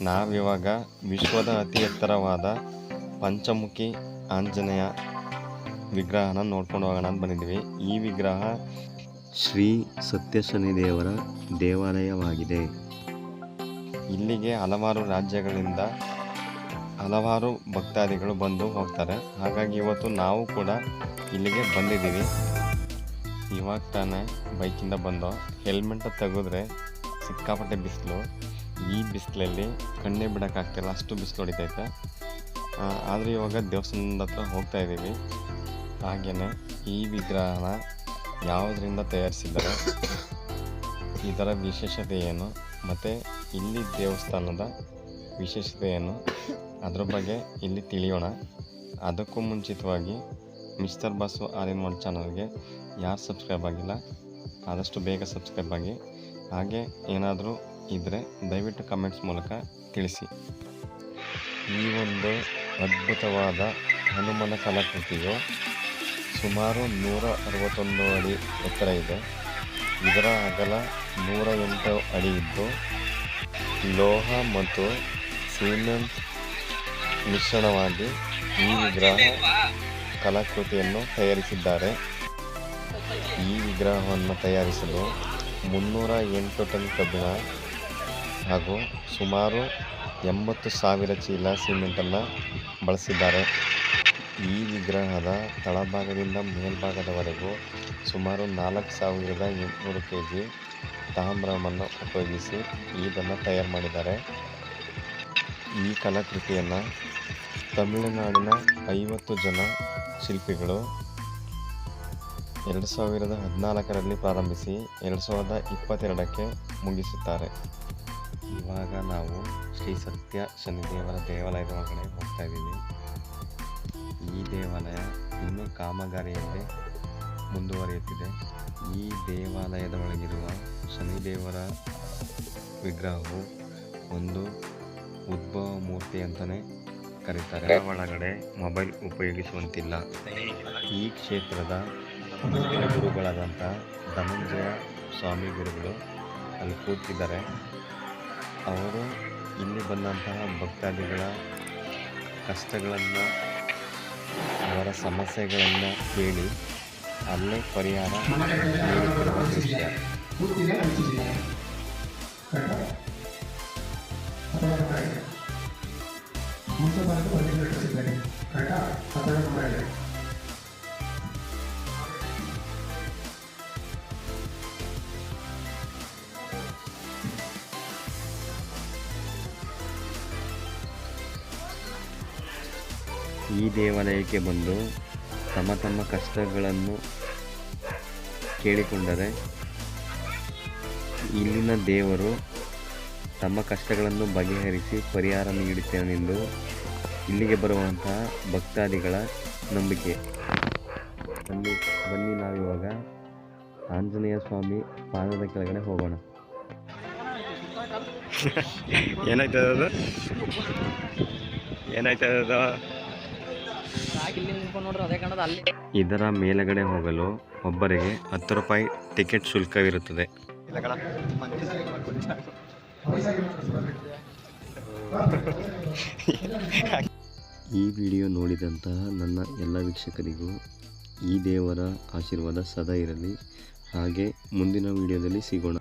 ನಾವಿವಾಗ ವಿಶ್ವದ ಅತಿ ಎತ್ತರವಾದ ಪಂಚಮುಖಿ ಆಂಜನೇಯ ವಿಗ್ರಹನ ನೋಡ್ಕೊಂಡು ಹೋಗೋಣ ಅಂತ ಬಂದಿದ್ದೀವಿ. ಈ ವಿಗ್ರಹ ಶ್ರೀ ಸತ್ಯಶನಿ ದೇವರ ದೇವಾಲಯವಾಗಿದೆ. ಇಲ್ಲಿಗೆ ಹಲವಾರು ರಾಜ್ಯಗಳಿಂದ ಹಲವಾರು ಭಕ್ತಾದಿಗಳು ಬಂದು ಹೋಗ್ತಾರೆ. ಹಾಗಾಗಿ ಇವತ್ತು ನಾವು ಕೂಡ ಇಲ್ಲಿಗೆ ಬಂದಿದ್ದೀವಿ. ಇವಾಗ ತಾನೇ ಬೈಕಿಂದ ಬಂದು ಹೆಲ್ಮೆಟ್ ತೆಗೆದ್ರೆ ಸಿಕ್ಕಾಪಟ್ಟೆ ಬಿಸಿಲು. ಈ ಬಿಸಿಲಲ್ಲಿ ಕಣ್ಣೇ ಬಿಡೋಕ್ಕಾಗ್ತಿಲ್ಲ ಅಷ್ಟು ಬಿಸಿಲು ಹೊಡಿತೈತೆ. ಆದರೆ ಇವಾಗ ದೇವಸ್ಥಾನದ ಹತ್ರ ಹೋಗ್ತಾ ಇದ್ದೀವಿ. ಹಾಗೆಯೇ ಈ ವಿಗ್ರಹನ ಯಾವುದರಿಂದ ತಯಾರಿಸಿದ್ದಾರೆ ಇದರ ವಿಶೇಷತೆ ಏನು, ಮತ್ತು ಇಲ್ಲಿ ದೇವಸ್ಥಾನದ ವಿಶೇಷತೆ ಏನು, ಅದರ ಬಗ್ಗೆ ಇಲ್ಲಿ ತಿಳಿಯೋಣ. ಅದಕ್ಕೂ ಮುಂಚಿತವಾಗಿ mister boss all in one ಚಾನಲ್ಗೆ ಯಾರು ಸಬ್ಸ್ಕ್ರೈಬ್ ಆಗಿಲ್ಲ, ಆದಷ್ಟು ಬೇಗ ಸಬ್ಸ್ಕ್ರೈಬ್ ಆಗಿ. ಹಾಗೆ ಏನಾದರೂ ಇದ್ದರೆ ದಯವಿಟ್ಟು ಕಮೆಂಟ್ಸ್ ಮೂಲಕ ತಿಳಿಸಿ. ಈ ಒಂದು ಅದ್ಭುತವಾದ ಹನುಮನ ಕಲಾಕೃತಿಯು ಸುಮಾರು ನೂರ ಅರವತ್ತೊಂದು ಅಡಿ ಎತ್ತರ ಇದೆ. ಇದರ ಅಗಲ ನೂರ ಎಂಟು ಅಡಿ ಇದ್ದು, ಲೋಹ ಮತ್ತು ಸಿಮೆಂಟ್ ಮಿಶ್ರಣವಾಗಿ ಈ ವಿಗ್ರಹ ಕಲಾಕೃತಿಯನ್ನು ತಯಾರಿಸಿದ್ದಾರೆ. ಈ ವಿಗ್ರಹವನ್ನು ತಯಾರಿಸಲು ಮುನ್ನೂರ ಎಂಟು ಟನ್ ಕಬ್ಬಿಣ ಹಾಗೂ ಸುಮಾರು ಎಂಬತ್ತು ಸಾವಿರ ಚೀಲ ಸಿಮೆಂಟನ್ನು ಬಳಸಿದ್ದಾರೆ. ಈ ವಿಗ್ರಹದ ತಳಭಾಗದಿಂದ ಮೇಲ್ಭಾಗದವರೆಗೂ ಸುಮಾರು ನಾಲ್ಕು ಸಾವಿರದ ಎಂಟುನೂರು ಕೆ ಜಿ ತಾಮ್ರವನ್ನು ಉಪಯೋಗಿಸಿ ಇದನ್ನು ತಯಾರು ಮಾಡಿದ್ದಾರೆ. ಈ ಕಲಾಕೃತಿಯನ್ನು ತಮಿಳುನಾಡಿನ ಐವತ್ತು ಜನ ಶಿಲ್ಪಿಗಳು ಎರಡು ಸಾವಿರದ ಹದಿನಾಲ್ಕರಲ್ಲಿ ಪ್ರಾರಂಭಿಸಿ ಎರಡು ಸಾವಿರದ ಇಪ್ಪತ್ತೆರಡಕ್ಕೆ ಮುಗಿಸುತ್ತಾರೆ. ಇವಾಗ ನಾವು ಶ್ರೀ ಸತ್ಯ ಶನಿದೇವರ ದೇವಾಲಯದ ಒಳಗಡೆ ಹೋಗ್ತಾ ಇದ್ದೀವಿ. ಈ ದೇವಾಲಯ ಇನ್ನೂ ಕಾಮಗಾರಿಯಲ್ಲಿ ಮುಂದುವರಿಯುತ್ತಿದೆ. ಈ ದೇವಾಲಯದ ಒಳಗಿರುವ ಶನಿದೇವರ ವಿಗ್ರಹವು ಒಂದು ಉದ್ಭವ ಮೂರ್ತಿ ಅಂತಲೇ ಕರೀತಾರೆ. ಒಳಗಡೆ ಮೊಬೈಲ್ ಉಪಯೋಗಿಸುವಂತಿಲ್ಲ. ಈ ಕ್ಷೇತ್ರದ ಮುಖ್ಯ ಗುರುಗಳಾದಂಥ ಧನಂಜಯ ಸ್ವಾಮಿ ಗುರುಗಳು ಅಲ್ಲಿ ಕೂತಿದ್ದಾರೆ. ಅವರು ಇಲ್ಲಿ ಬಂದಂತಹ ಭಕ್ತಾದಿಗಳ ಕಷ್ಟಗಳನ್ನು ಅವರ ಸಮಸ್ಯೆಗಳನ್ನು ಕೇಳಿ ಅಲ್ಲೇ ಪರಿಹಾರ ನೀಡುತ್ತಿರುವ ದೃಶ್ಯ. ಈ ದೇವಾಲಯಕ್ಕೆ ಬಂದು ತಮ್ಮ ತಮ್ಮ ಕಷ್ಟಗಳನ್ನು ಕೇಳಿಕೊಂಡರೆ ಇಲ್ಲಿನ ದೇವರು ತಮ್ಮ ಕಷ್ಟಗಳನ್ನು ಬಗೆಹರಿಸಿ ಪರಿಹಾರ ನೀಡುತ್ತೇನೆಂದು ಇಲ್ಲಿಗೆ ಬರುವಂತಹ ಭಕ್ತಾದಿಗಳ ನಂಬಿಕೆ. ಬನ್ನಿ ಬನ್ನಿ ನಾವಿವಾಗ ಆಂಜನೇಯ ಸ್ವಾಮಿ ಪಾದದ ಕೆಳಗಡೆ ಹೋಗೋಣ. ಏನಾಯ್ತದ ಏನಾಯ್ತದ ಇದರ ಮೇಲಗಡೆ ಹೋಗಲು ಒಬ್ಬರಿಗೆ ಹತ್ತು ರೂಪಾಯಿ ಟಿಕೆಟ್ ಶುಲ್ಕವಿರುತ್ತದೆ. ಈ ವಿಡಿಯೋ ನೋಡಿದಂತಹ ನನ್ನ ಎಲ್ಲ ವೀಕ್ಷಕರಿಗೂ ಈ ದೇವರ ಆಶೀರ್ವಾದ ಸದಾ ಇರಲಿ. ಹಾಗೆ ಮುಂದಿನ ವಿಡಿಯೋದಲ್ಲಿ ಸಿಗೋಣ.